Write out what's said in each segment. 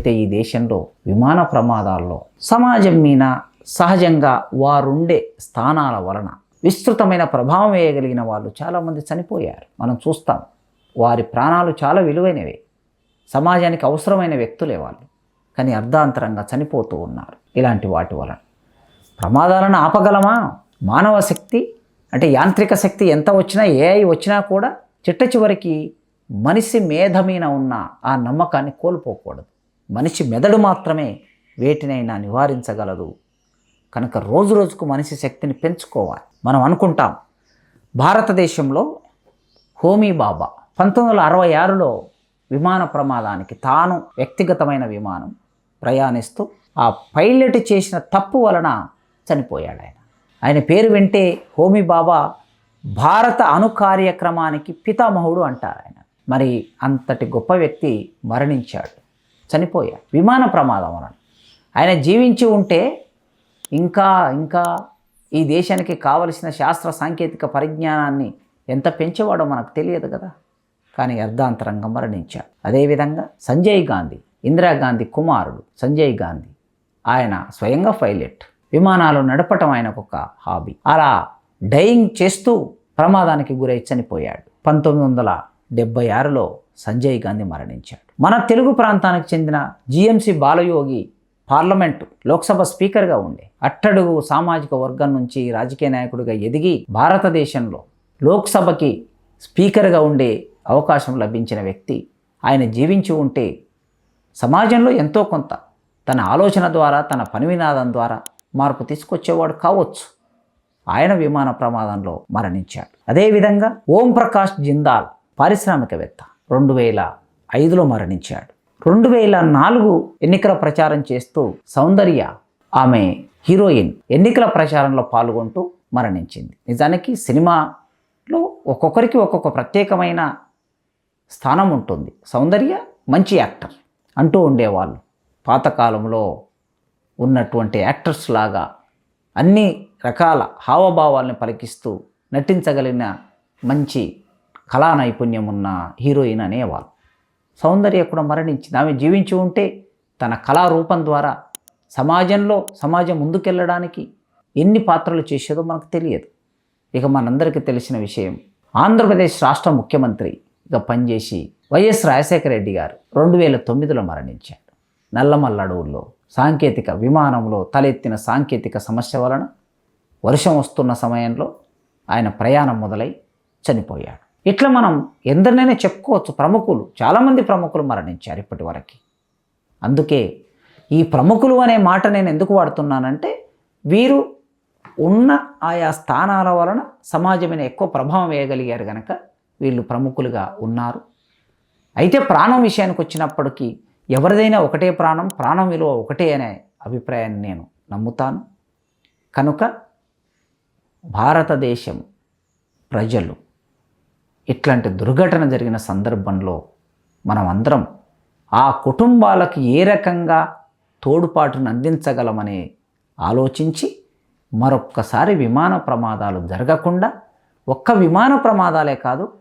అయితే ఈ దేశంలో విమాన ప్రమాదాల్లో సమాజం మీద సహజంగా వారుండే స్థానాల వలన విస్తృతమైన ప్రభావం వేయగలిగిన వాళ్ళు చాలామంది చనిపోయారు. మనం చూస్తాం వారి ప్రాణాలు చాలా విలువైనవి. సమాజానికి అవసరమైన వ్యక్తులే వాళ్ళు. కానీ అర్ధాంతరంగా చనిపోతూ ఉన్నారు. ఇలాంటి వాటి వలన ప్రమాదాలను ఆపగలమా? మానవ శక్తి అంటే యాంత్రిక శక్తి ఎంత వచ్చినా ఏఐ వచ్చినా కూడా చిట్ట చివరికి మనిషి మేధ మీద ఉన్న ఆ నమ్మకాన్ని కోల్పోకూడదు. మనిషి మెదడు మాత్రమే వేటినైనా నివారించగలదు. కనుక రోజు రోజుకు మనిషి శక్తిని పెంచుకోవాలి. మనం అనుకుంటాం భారతదేశంలో హోమీ బాబా పంతొమ్మిది వందల అరవై ఆరులో విమాన ప్రమాదానికి తాను వ్యక్తిగతమైన విమానం ప్రయాణిస్తూ ఆ పైలట్ చేసిన తప్పు వలన చనిపోయాడు ఆయన. ఆయన పేరు వింటే హోమీ బాబా భారత అణు కార్యక్రమానికి పితామహుడు అంటారు ఆయన. మరి అంతటి గొప్ప వ్యక్తి మరణించాడు. చనిపోయా. విమాన ప్రమాదం వలన ఆయన జీవించి ఉంటే ఇంకా ఇంకా ఈ దేశానికి కావలసిన శాస్త్ర సాంకేతిక పరిజ్ఞానాన్ని ఎంత పెంచేవాడో మనకు తెలియదు కదా. కానీ అర్ధాంతరంగా మరణించాడు. అదేవిధంగా సంజయ్ గాంధీ ఇందిరాగాంధీ కుమారుడు సంజయ్ గాంధీ ఆయన స్వయంగా పైలట్. విమానాలు నడపటం ఆయనకు ఒక హాబీ. అలా డైయింగ్ చేస్తూ ప్రమాదానికి గురై చనిపోయాడు. పంతొమ్మిది వందల డెబ్బై ఆరులో సంజయ్ గాంధీ మరణించాడు. మన తెలుగు ప్రాంతానికి చెందిన జిఎంసి బాలయోగి పార్లమెంటు లోక్సభ స్పీకర్గా ఉండే అట్టడుగు సామాజిక వర్గం నుంచి రాజకీయ నాయకుడిగా ఎదిగి భారతదేశంలో లోక్సభకి స్పీకర్గా ఉండే అవకాశం లభించిన వ్యక్తి ఆయన జీవించి ఉంటే సమాజంలో ఎంతో కొంత తన ఆలోచన ద్వారా తన పని వినాదం ద్వారా మార్పు తీసుకొచ్చేవాడు కావచ్చు. ఆయన విమాన ప్రమాదంలో మరణించాడు. అదేవిధంగా ఓం ప్రకాష్ జిందాల్ పారిశ్రామికవేత్త. రెండు వేల ఐదులో మరణించాడు. రెండు వేల నాలుగు ఎన్నికల ప్రచారం చేస్తూ సౌందర్య ఆమె హీరోయిన్ ఎన్నికల ప్రచారంలో పాల్గొంటూ మరణించింది. నిజానికి సినిమాలో ఒక్కొక్కరికి ఒక్కొక్క ప్రత్యేకమైన స్థానం ఉంటుంది. సౌందర్య మంచి యాక్టర్ అంటూ ఉండేవాళ్ళు. పాతకాలంలో ఉన్నటువంటి యాక్టర్స్ లాగా అన్ని రకాల హావభావాలను పలికిస్తూ నటించగలిగిన మంచి కళా నైపుణ్యం ఉన్న హీరోయిన్ అనేవారు. సౌందర్య కూడా మరణించింది. ఆమె జీవించి ఉంటే తన కళారూపం ద్వారా సమాజంలో సమాజం ముందుకెళ్ళడానికి ఎన్ని పాత్రలు చేసేదో మనకు తెలియదు. ఇక మనందరికీ తెలిసిన విషయం ఆంధ్రప్రదేశ్ రాష్ట్ర ముఖ్యమంత్రి ఇక పనిచేసి వైఎస్ రాజశేఖర రెడ్డి గారు రెండు వేల తొమ్మిదిలో మరణించాడు నల్లమల్ల అడవుల్లో సాంకేతిక విమానంలో తలెత్తిన సాంకేతిక సమస్య వలన వర్షం వస్తున్న సమయంలో ఆయన ప్రయాణం మొదలై చనిపోయాడు. ఇట్లా మనం ఎందరినైనా చెప్పుకోవచ్చు. ప్రముఖులు చాలామంది ప్రముఖులు మరణించారు ఇప్పటి వరకు. అందుకే ఈ ప్రముఖులు అనే మాట నేను ఎందుకు వాడుతున్నానంటే వీరు ఉన్న ఆయా స్థానాల వలన సమాజం మీద ఎక్కువ ప్రభావం వేయగలిగారు కనుక వీళ్ళు ప్రముఖులుగా ఉన్నారు. అయితే ప్రాణం విషయానికి వచ్చినప్పటికీ ఎవరిదైనా ఒకటే ప్రాణం ప్రాణం విలువ ఒకటే అనే అభిప్రాయాన్ని నేను నమ్ముతాను. కనుక భారతదేశం ప్రజలు ఇట్లాంటి దుర్ఘటన జరిగిన సందర్భంలో మనం అందరం ఆ కుటుంబాలకు ఏ రకంగా తోడుపాటును అందించగలమని ఆలోచించి మరొక్కసారి విమాన ప్రమాదాలు జరగకుండా ఒక్క విమాన ప్రమాదాలే కాదు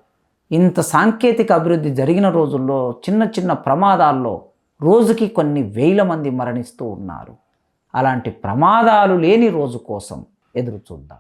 ఇంత సాంకేతిక అభివృద్ధి జరిగిన రోజుల్లో చిన్న చిన్న ప్రమాదాల్లో రోజుకి కొన్ని వేల మంది మరణిస్తూ ఉన్నారు. అలాంటి ప్రమాదాలు లేని రోజు కోసం ఎదురు చూద్దాం.